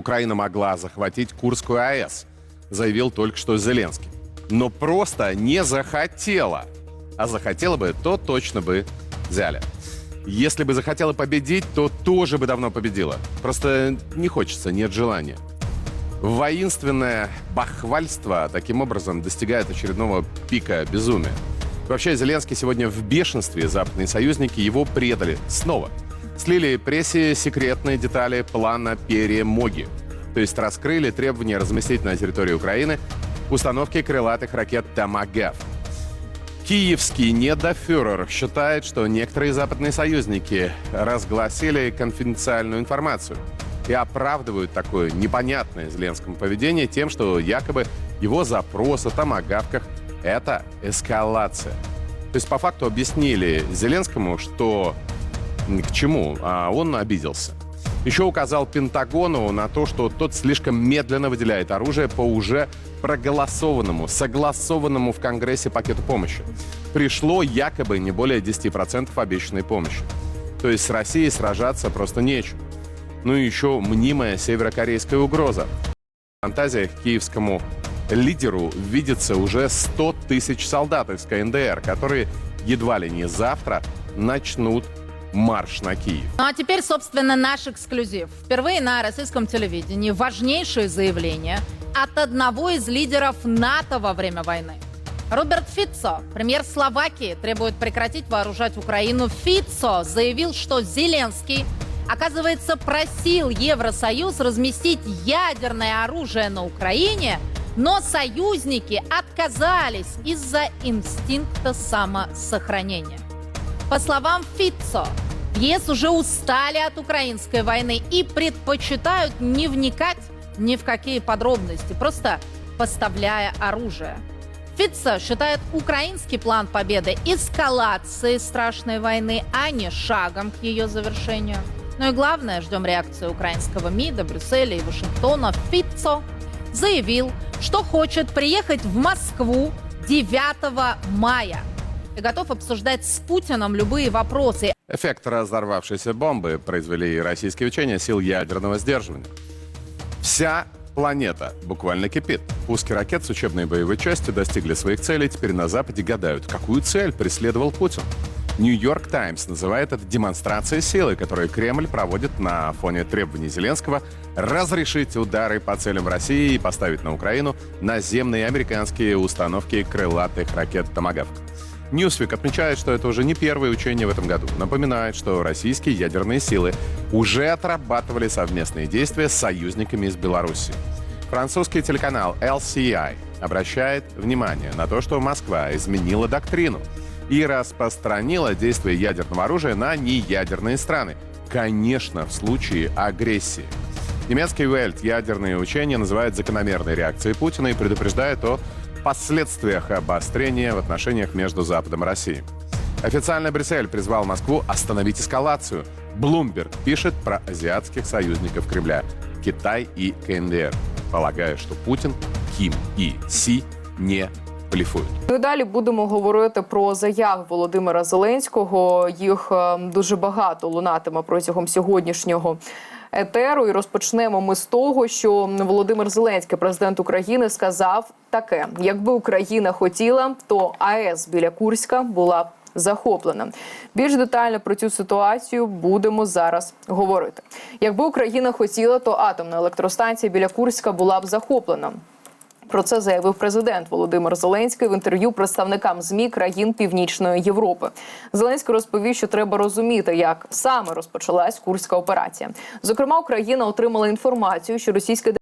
Украина могла захватить Курскую АЭС, заявил только что Зеленский. Но просто не захотела. А захотела бы, то точно бы взяли. Если бы захотела победить, то тоже бы давно победила. Просто не хочется, нет желания. Воинственное бахвальство таким образом достигает очередного пика безумия. Вообще, Зеленский сегодня в бешенстве. Западные союзники его предали. Снова. Слили прессе секретные детали плана перемоги. То есть раскрыли требования разместить на территории Украины установки крылатых ракет «Томагав». Киевский недофюрер считает, что некоторые западные союзники разгласили конфиденциальную информацию и оправдывают такое непонятное Зеленскому поведение тем, что якобы его запрос о томагавках – это эскалация. То есть по факту объяснили Зеленскому, что к чему, а он обиделся. Еще указал Пентагону на то, что тот слишком медленно выделяет оружие по уже проголосованному, согласованному в Конгрессе пакету помощи. Пришло якобы не более 10% обещанной помощи. То есть с Россией сражаться просто нечем. Ну и еще мнимая северокорейская угроза. В фантазиях киевскому лидеру видится уже 100 тысяч солдат из КНДР, которые едва ли не завтра начнут марш на Киев. Ну а теперь, собственно, наш эксклюзив. Впервые на российском телевидении важнейшее заявление от одного из лидеров НАТО во время войны. Роберт Фицо, премьер Словакии, требует прекратить вооружать Украину. Фицо заявил, что Зеленский, оказывается, просил Евросоюз разместить ядерное оружие на Украине, но союзники отказались из-за инстинкта самосохранения. По словам Фитцо, в ЕС уже устали от украинской войны и предпочитают не вникать ни в какие подробности, просто поставляя оружие. Фитцо считает украинский план победы эскалацией страшной войны, а не шагом к ее завершению. Ну и главное, ждем реакции украинского МИДа, Брюсселя и Вашингтона. Фитцо заявил, что хочет приехать в Москву 9 мая и готов обсуждать с Путиным любые вопросы. Эффект разорвавшейся бомбы произвели и российские учения сил ядерного сдерживания. Вся планета буквально кипит. Пуски ракет с учебной боевой части достигли своих целей. Теперь на Западе гадают, какую цель преследовал Путин. Нью-Йорк Таймс называет это демонстрацией силы, которую Кремль проводит на фоне требований Зеленского разрешить удары по целям России и поставить на Украину наземные американские установки крылатых ракет «Томагавк». Ньюсвик отмечает, что это уже не первое учение в этом году. Напоминает, что российские ядерные силы уже отрабатывали совместные действия с союзниками из Беларуси. Французский телеканал LCI обращает внимание на то, что Москва изменила доктрину и распространила действие ядерного оружия на неядерные страны. Конечно, в случае агрессии. Немецкий Вельт ядерные учения называет закономерной реакцией Путина и предупреждает о последствиях обострения в отношениях между Западом и Россией. Официально Брюссель призвал Москву остановить эскалацию. Блумберг пишет про азиатских союзников Кремля – Китай и КНДР, полагая, что Путин, Ким и Си не блефуют. Ну далі будемо говорити про заяви Володимира Зеленського. Їх е, дуже багато лунатиме протягом сьогоднішнього. Етеру і розпочнемо ми з того, що Володимир Зеленський, президент України, сказав таке: якби Україна хотіла, то АЕС біля Курська була б захоплена. Більш детально про цю ситуацію будемо зараз говорити. Якби Україна хотіла, то атомна електростанція біля Курська була б захоплена. Про це заявив президент Володимир Зеленський в інтерв'ю представникам змі країн Північної Європи. Зеленський розповів, що треба розуміти, як саме розпочалась курська операція. Зокрема, Україна отримала інформацію, що російська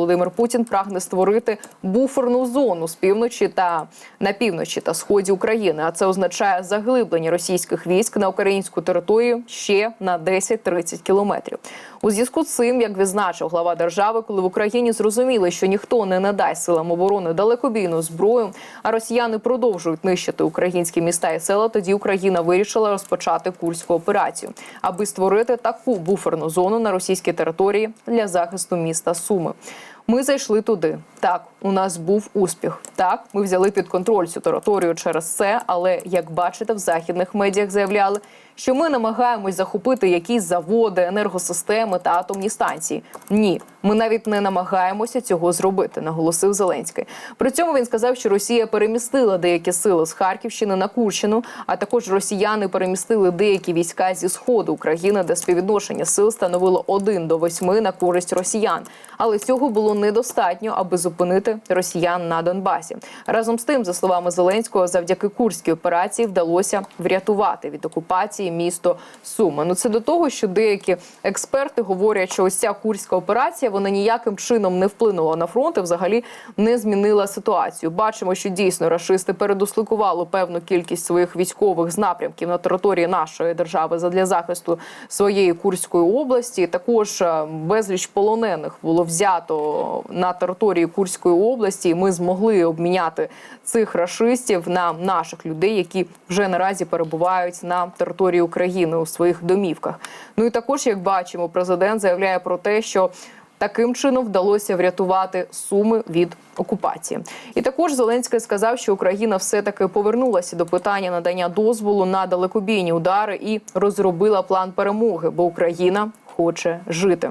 Володимир Путін прагне створити буферну зону з півночі та на півночі та сході України. А це означає заглиблення російських військ на українську територію ще на 10-30 кілометрів. У зв'язку з цим, як відзначив глава держави, коли в Україні зрозуміли, що ніхто не надасть силам оборони далекобійну зброю, а росіяни продовжують нищити українські міста і села. Тоді Україна вирішила розпочати курську операцію, аби створити таку буферну зону на російській території для захисту міста Суми. Ми зайшли туди. Так, у нас був успіх. Так, ми взяли під контроль цю територію через це. Але як бачите, в західних медіях заявляли, що ми намагаємось захопити якісь заводи, енергосистеми та атомні станції. Ні, ми навіть не намагаємося цього зробити, наголосив Зеленський. При цьому він сказав, що Росія перемістила деякі сили з Харківщини на Курщину, а також росіяни перемістили деякі війська зі сходу України, де співвідношення сил становило 1 до 8 на користь росіян. Але цього було недостатньо, аби зупинити росіян на Донбасі. Разом з тим, за словами Зеленського, завдяки курській операції вдалося врятувати від окупації місто Суми. Ну це до того, що деякі експерти говорять, що ось ця курська операція вона ніяким чином не вплинула на фронт і взагалі не змінила ситуацію. Бачимо, що дійсно рашисти передосликували певну кількість своїх військових з напрямків на території нашої держави задля захисту своєї Курської області. Також е, безліч полонених було взято на території Курської області. і Ми змогли обміняти цих рашистів на наших людей, які вже наразі перебувають на території України у своїх домівках. Ну і також, як бачимо, президент заявляє про те, що Таким чином вдалося врятувати суми від окупації. І також Зеленський сказав, що Україна все таки повернулася до питання надання дозволу на далекобійні удари і розробила план перемоги, бо Україна хоче жити.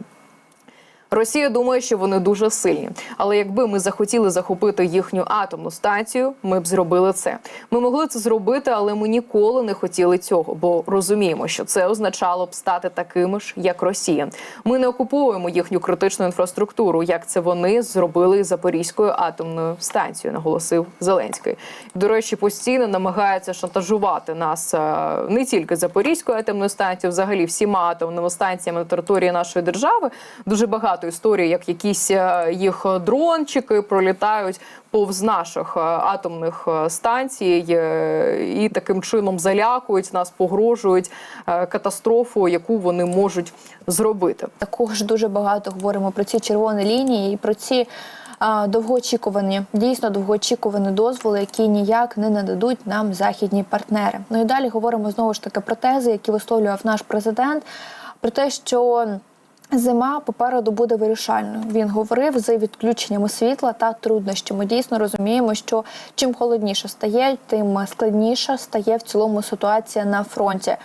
Росія думає, що вони дуже сильні. Але якби ми захотіли захопити їхню атомну станцію, ми б зробили це. Ми могли це зробити, але ми ніколи не хотіли цього, бо розуміємо, що це означало б стати такими ж, як Росія. Ми не окуповуємо їхню критичну інфраструктуру, як це вони зробили із Запорізькою атомною станцією, наголосив Зеленський. До речі, постійно намагається шантажувати нас е, не тільки Запорізькою атомною станцією, взагалі всіма атомними станціями на території нашої держави. Дуже багато історій, як якісь е, їх дрончики пролітають повз наших е, атомних е, станцій і таким чином залякують нас, погрожують катастрофу, яку вони можуть зробити. Також дуже багато говоримо про ці червоні лінії і про ці довгоочікувані, дійсно довгоочікувані дозволи, які ніяк не нададуть нам західні партнери. Ну і далі говоримо знову ж таки про тези, які висловлював наш президент, про те, що. Зима попереду буде вирішальною. Він говорив з відключеннями світла та труднощами. Дійсно розуміємо, що чим холодніше стає, тим складніше стає в цілому ситуація на фронті.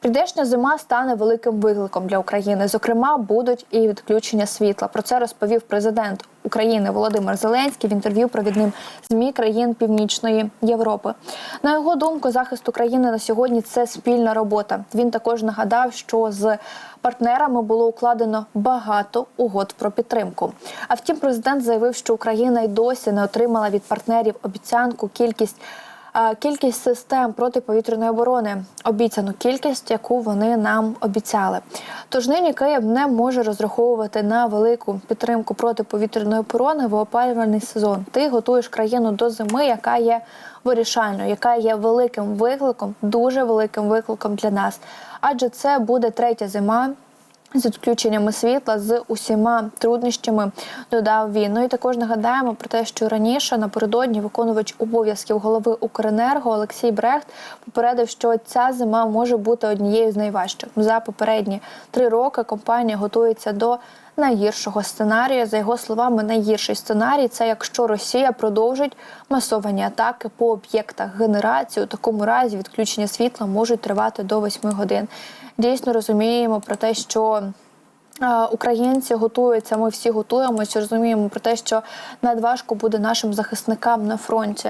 Прийдешня зима стане великим викликом для України. Зокрема, будуть і відключення світла. Про це розповів президент України Володимир Зеленський в інтерв'ю провідним змі країн Північної Європи. На його думку, захист України на сьогодні це спільна робота. Він також нагадав, що з партнерами було укладено багато угод про підтримку. А втім, президент заявив, що Україна й досі не отримала від партнерів обіцянку кількість. Кількість систем протиповітряної оборони обіцяну кількість, яку вони нам обіцяли. Тож нині Київ не може розраховувати на велику підтримку протиповітряної оборони в опалювальний сезон. Ти готуєш країну до зими, яка є вирішальною, яка є великим викликом, дуже великим викликом для нас. Адже це буде третя зима. З відключеннями світла з усіма труднощами додав він. Ну і також нагадаємо про те, що раніше напередодні виконувач обов'язків голови Укренерго Олексій Брехт попередив, що ця зима може бути однією з найважчих. За попередні три роки компанія готується до найгіршого сценарію. За його словами, найгірший сценарій це якщо Росія продовжить масовані атаки по об'єктах генерації. У такому разі відключення світла можуть тривати до 8 годин. Дійсно розуміємо про те, що е, Українці готуються, ми всі готуємося, розуміємо про те, що надважко буде нашим захисникам на фронті.